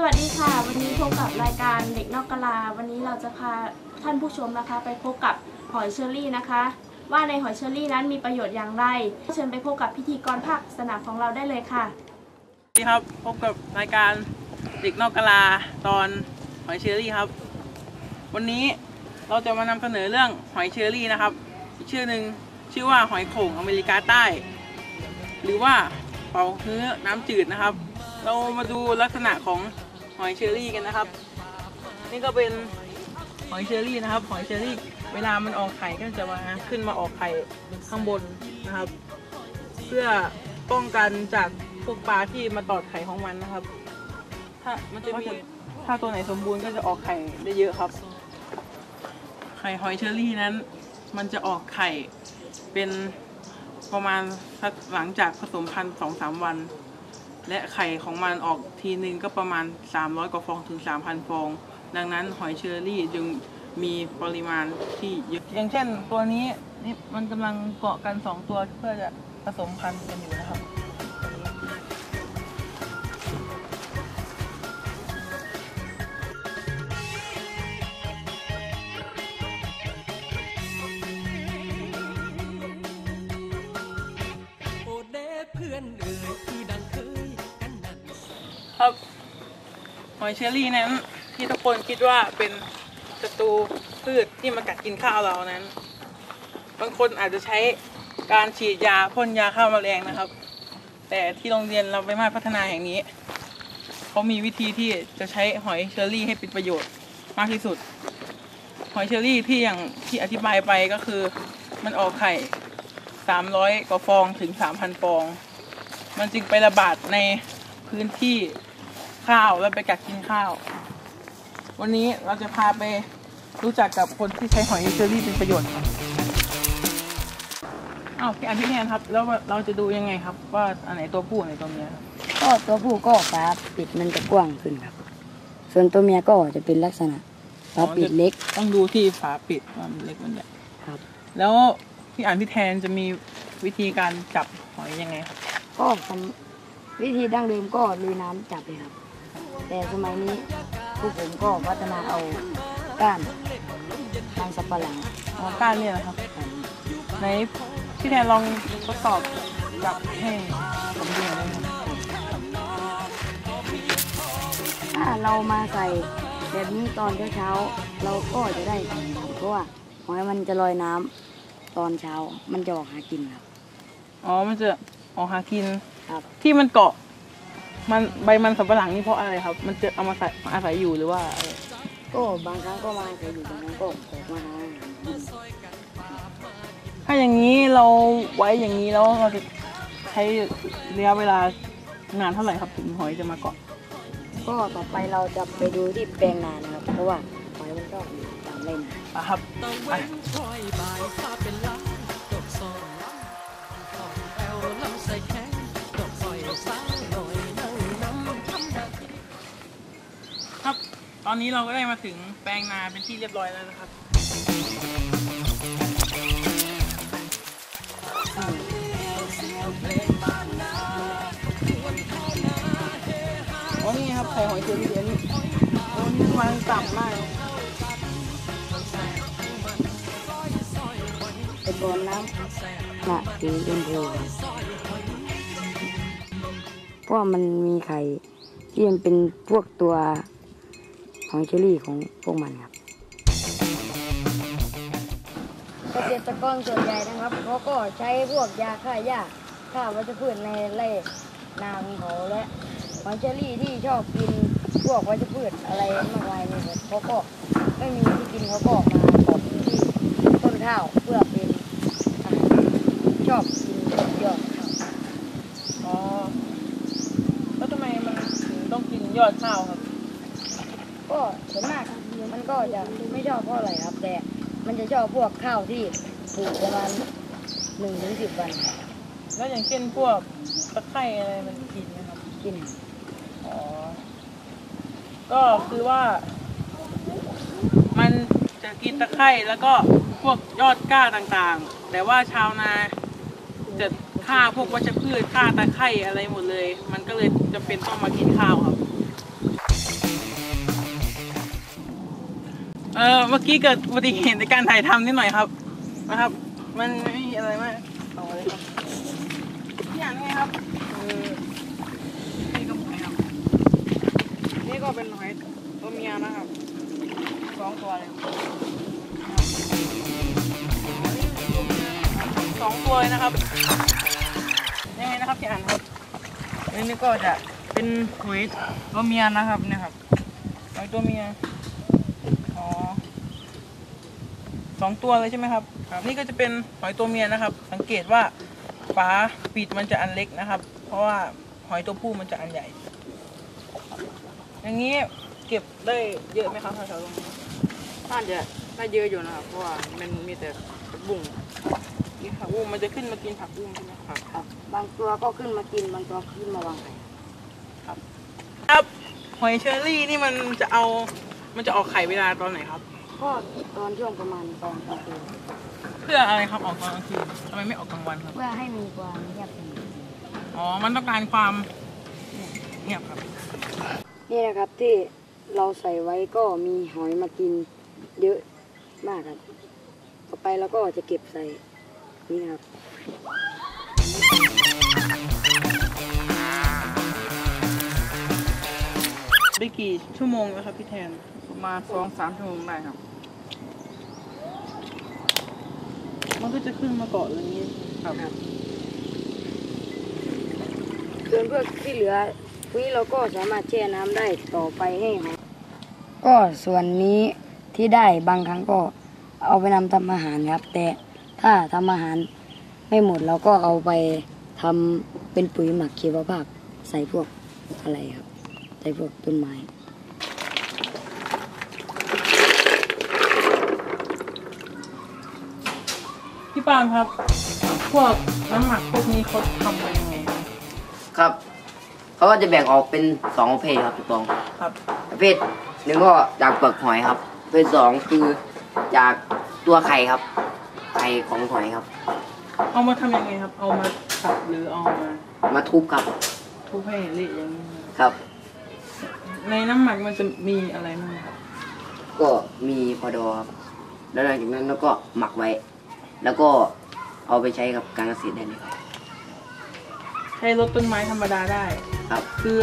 สวัสดีค่ะ วันนี้พบกับรายการเด็กนอกกะลา วันนี้เราจะพาท่านผู้ชมนะคะ ไปพบกับหอยเชอรี่นะคะ ว่าในหอยเชอรี่นั้นมีประโยชน์อย่างไร เชิญไปพบกับพิธีกรภาคสนามของเราได้เลยค่ะสวัสดีครับพบกับรายการเด็กนอกกะลาตอนหอยเชอรี่ครับ วันนี้เราจะมานำเสนอเรื่องหอยเชอรี่นะครับอีกชื่อหนึ่งชื่อว่าหอยโข่งอเมริกาใต้ หรือว่าเป่าฮื้อน้ำจืดนะครับ เรามาดูลักษณะของ หอยเชอรี่กันนะครับ นี่ก็เป็นหอยเชอรี่นะครับ หอยเชอรี่ เวลามันออกไข่ก็จะมาขึ้นมาออกไข่ข้างบนนะครับ เพื่อป้องกันจากพวกปลาที่มาตอดไข่ของมันนะครับ ถ้ามันจะมีถ้าตัวไหนสมบูรณ์ก็จะออกไข่ได้เยอะครับ ไข่หอยเชอรี่นั้น มันจะออกไข่เป็นประมาณหลังจากผสมพันธุ์สองสามวัน และไข่ของมันออกทีนึงก็ประมาณ 300 กว่าฟองถึง 3,000 ฟอง ดังนั้นหอยเชอรี่จึงมีปริมาณที่เยอะอย่างเช่นตัวนี้นี่มันกำลังเกาะกัน 2 ตัวเพื่อจะผสมพันธุ์กันอยู่นะครับ อยเชอรี่นั้น ที่ทุกคนคิดว่าเป็นศัตรูพืชที่มากัดกินข้าวเรานั้น บางคนอาจจะใช้การฉีดยาพ่นยาฆ่าแมลงนะครับ แต่ที่โรงเรียนเราไปมาพัฒนาแห่งนี้เขามีวิธีที่จะใช้หอยเชอรี่ให้เป็นประโยชน์มากที่สุด หอยเชอรี่ที่อย่างที่อธิบายไปก็คือ มันออกไข่ 300 กว่าฟองถึง 3,000 ฟอง มันจึงไประบาดในพื้นที่ ข้าวแล้วไปกัดกินข้าว วันนี้เราจะพาไปรู้จักกับคนที่ใช้หอยเชอรี่เป็นประโยชน์ครับอ้าวพี่อันพี่แทนครับ แล้วเราจะดูยังไงครับ ว่าอันไหนตัวผู้อันไหนตัวเมียครับก็ตัวผู้ก็ฝาปิดมันจะกว้างขึ้นครับ ส่วนตัวเมียก็จะเป็นลักษณะฝาปิดเล็ก ต้องดูที่ฝาปิดว่ามันเล็กมันใหญ่ครับ แล้วพี่อันพี่แทนจะมีวิธีการจับหอยยังไงครับก็ทำวิธีดั้งเดิมก็ลุยน้ำจับเลยครับ แต่สมัยนี้พวกผมก็พัฒนาเอาก้านทางสับปะหลังอ๋อก้านเนี่ยนะครับไหนพี่แทนลองทดสอบจับให้ผมดูหน่อยได้ไหมครับถ้าเรามาใส่แบบนี้ตอนเช้าๆเราก็จะได้ผลครับเพราะว่าหอยมันจะลอยน้ำตอนเช้ามันจะออกหากินครับ อ๋อ มันจะออกหากิน ครับ ที่มันเกาะ มันใบมันสำปะหลังนี่เพราะอะไรครับ มันจะเอามาใส่มาอาศัยอยู่หรือว่าอะไรก็บางครั้งก็มาใส่อยู่บางครั้งก็ออกมาหาอาหารกินถ้าอย่างนี้เราไว้อย่างนี้แล้วเราจะใช้ระยะเวลานานเท่าไหร่ครับถึงหอยจะมาเกาะก็ต่อไปเราจะไปดูที่แปลงนานะครับ เพราะว่าหอยมันชอบอยู่ตามไร่นาอะครับ ตอนนี้เราก็ได้มาถึงแปลงนาเป็นที่เรียบร้อยแล้วนะครับอ๋อนี่ครับไข่หอยเชอรี่อันนี้มันต่ำมากเป็นบอนน้ำนักสีชมพูเพราะมันมีไข่ที่มันเป็นพวกตัว ของเชอรี่ของพวกมันครับเกษตรกรส่วนใหญ่นะครับเขาก็ใช้พวกยาฆ่าหญ้าฆ่าวัชพืชในไร่นาของเขาและหอยเชอรี่ที่ชอบกินพวกวัชพืชอะไรมากมายเนี่ยเขาก็ไม่มีที่กินเขาก็มาขอพื้นที่ต้นข้าวเพื่อเป็นอาหารชอบกินยอดข้าวอ๋อแล้วทำไมมันถึงต้องกินยอดข้าวครับ ก็ส่วนมากมัน ก็จะไม่ชอบเพราะอะไรครับ แต่มันจะชอบพวกข้าวที่ปลูกประมาณหนึ่งถึงสิบวันครับแล้วอย่างเช่นพวกตะไคร่อะไรมันกินไหมครับ กินอ๋อก็คือว่า มันจะกินตะไคร่แล้วก็พวกยอดก้าต่างๆ แต่ว่าชาวนาจะฆ่าพวกวัชพืชฆ่าตะไคร่อะไรหมดเลย มันก็เลยจะเป็นต้องมากินข้าวครับ เออเมื่อกี้เกิดอุบัติเหตุในการถ่ายทำนิดหน่อยครับนะครับ มันไม่มีอะไรมากต่อเลยครับพี่อ่านไงครับเออนี่ก็หอยครับ นี่ก็เป็นหอยตัวเมียนะครับสองตัวเลยสองตัวเลยนะครับยังไงนะครับพี่อ่านครับอันนี้ก็จะเป็นหอยตัวเมียนะครับเนี่ยครับหอยตัวเมีย อ๋อ สองตัวเลยใช่ไหมครับครับ นี่ก็จะเป็นหอยตัวเมียนะครับ สังเกตว่าฝาปิดมันจะอันเล็กนะครับ เพราะว่าหอยตัวผู้มันจะอันใหญ่ อย่างนี้เก็บได้เยอะไหมครับแถวๆตรงนี้น่าจะได้เยอะอยู่นะครับ เพราะว่ามันมีแต่ผักบุ้งนี่ผักบุ้งมันจะขึ้นมากินผักบุ้งใช่ไหมครับครับ บางตัวก็ขึ้นมากิน บางตัวขึ้นมาวางไข่ครับ หอยเชอรี่นี่มันจะเอา มันจะออกไข่เวลาตอนไหนครับ ก็ตอนช่วงประมาณตอนกลางคืนเพื่ออะไรครับออกตอนกลางคืนทำไมไม่ออกกลางวันครับ เพื่อให้มีความเงียบสงบอ๋อ มันต้องการความเงียบครับ นี่นะครับที่เราใส่ไว้ก็มีหอยมากินเยอะมากครับต่อไปเราก็จะเก็บใส่นี่นะครับไปกี่ชั่วโมงแล้วครับพี่แทน ประมาณสองสามชั่วโมงได้ครับ มันก็จะขึ้นมาเกาะเลยนี้ครับส่วนพวกที่เหลือพวกนี้เราก็สามารถแช่น้ำได้ต่อไปให้หอยก็ส่วนนี้ที่ได้บางครั้งก็เอาไปนำทำอาหารครับ แต่ถ้าทำอาหารไม่หมดเราก็เอาไปทำเป็นปุ๋ยหมักชีวภาพใส่พวกอะไรครับ ใส่พวกต้นไม้ พี่ปาล์มครับ พวกน้ำหมักพวกนี้เขาทำกันยังไงครับครับเขาก็จะแบ่งออกเป็นสองประเภทครับถูกต้องครับ ประเภทหนึ่งก็จากเปลือกหอยครับประเภทสองคือจากตัวไข่ครับ ไข่ของหอยครับ เอามาทำยังไงครับ เอามาสับหรือเอามามาทุบครับทุบให้เละอย่างนี้ครับครับในน้ำหมักมันจะมีอะไรบ้างครับก็มีพอดอครับแล้วหลังจากนั้นเราก็หมักไว้ แล้วก็เอาไปใช้กับการเกษตรได้เลยครับ ใช้รดต้นไม้ธรรมดาได้ ครับ คือ